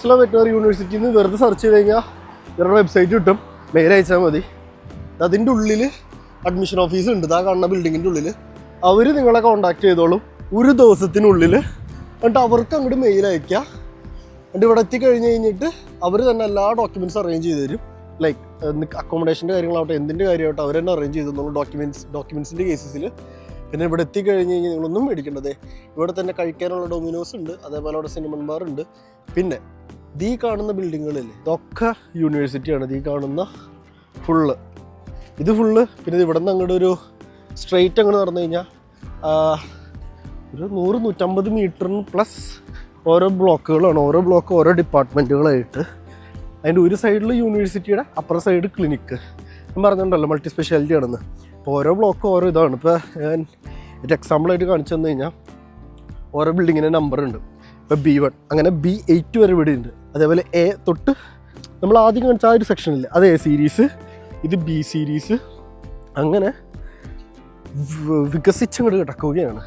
Kerala veterinary യൂണിവേഴ്സിറ്റിയിൽ നിന്ന് വെറുതെ സെർച്ച് ചെയ്ത് കഴിഞ്ഞാൽ ഇവരുടെ വെബ്സൈറ്റ് കിട്ടും. മെയിൽ അയച്ചാൽ മതി. അതിന്റെ ഉള്ളിൽ അഡ്മിഷൻ ഓഫീസ് ഉണ്ട്. ആ കാണുന്ന ബിൽഡിങ്ങിന്റെ ഉള്ളിൽ അവർ നിങ്ങളെ കോൺടാക്ട് ചെയ്തോളും. ഒരു ദിവസത്തിനുള്ളിൽ എന്നിട്ട് അവർക്ക് അങ്ങോട്ട് മെയിൽ അയക്കുക എന്നിട്ട് ഇവിടെ എത്തിക്കഴിഞ്ഞ് കഴിഞ്ഞിട്ട് അവർ തന്നെ എല്ലാ ഡോക്യുമെന്റ്സ് അറേഞ്ച് ചെയ്ത് തരും. ലൈക്ക് അക്കോമഡേഷന്റെ കാര്യങ്ങളാവട്ടെ എന്തിന്റെ കാര്യമാവട്ടെ അവർ തന്നെ അറേഞ്ച് ചെയ്ത് തന്നോളൂ ഡോക്യുമെന്റ്സ് ഡോക്യുമെന്റ്സിന്റെ കേസസിൽ പിന്നെ ഇവിടെ എത്തിക്കഴിഞ്ഞ് കഴിഞ്ഞാൽ നിങ്ങളൊന്നും മേടിക്കേണ്ടത് ഇവിടെ തന്നെ കഴിക്കാനുള്ള ഡൊമിനോസ് ഉണ്ട് അതേപോലെ അവിടെ സിനിമൺ ബാർ ഉണ്ട്. പിന്നെ ദീ കാണുന്ന ബിൽഡിങ്ങുകളില്ലേ ഇതൊക്കെ യൂണിവേഴ്സിറ്റിയാണ് ദീ കാണുന്ന ഫുള്ള് ഇത് ഫുള്ള് പിന്നെ ഇവിടെ നിന്ന് അങ്ങോട്ട് ഒരു സ്ട്രെയിറ്റ് അങ്ങോട്ട് നടന്നു കഴിഞ്ഞാൽ ഒരു നൂറ് നൂറ്റമ്പത് മീറ്ററിന് പ്ലസ് ഓരോ ബ്ലോക്കുകളാണ് ഓരോ ബ്ലോക്ക് ഓരോ ഡിപ്പാർട്ട്മെന്റുകളായിട്ട് അതിന്റെ ഒരു സൈഡിൽ യൂണിവേഴ്സിറ്റിയുടെ അപ്പുറ സൈഡ് ക്ലിനിക്ക് ഞാൻ പറഞ്ഞിട്ടുണ്ടല്ലോ മൾട്ടി സ്പെഷ്യാലിറ്റി ആണെന്ന്. അപ്പോൾ ഓരോ ബ്ലോക്ക് ഓരോ ഇതാണ്. ഇപ്പോൾ ഞാൻ ഒരു എക്സാമ്പിളായിട്ട് കാണിച്ചു തന്നു കഴിഞ്ഞാൽ ഓരോ ബിൽഡിങ്ങിന്റെ നമ്പർ ഉണ്ട്. ഇപ്പോൾ ബി വൺ അങ്ങനെ ബി എയ്റ്റ് വരെ ഇവിടെ ഉണ്ട്. അതേപോലെ എ തൊട്ട് നമ്മൾ ആദ്യം കാണിച്ച ആ ഒരു സെക്ഷനില്ല അത് എ സീരീസ് ഇത് ബി സീരീസ് അങ്ങനെ വികസിച്ചങ്ങോട്ട് കിടക്കുകയാണ്.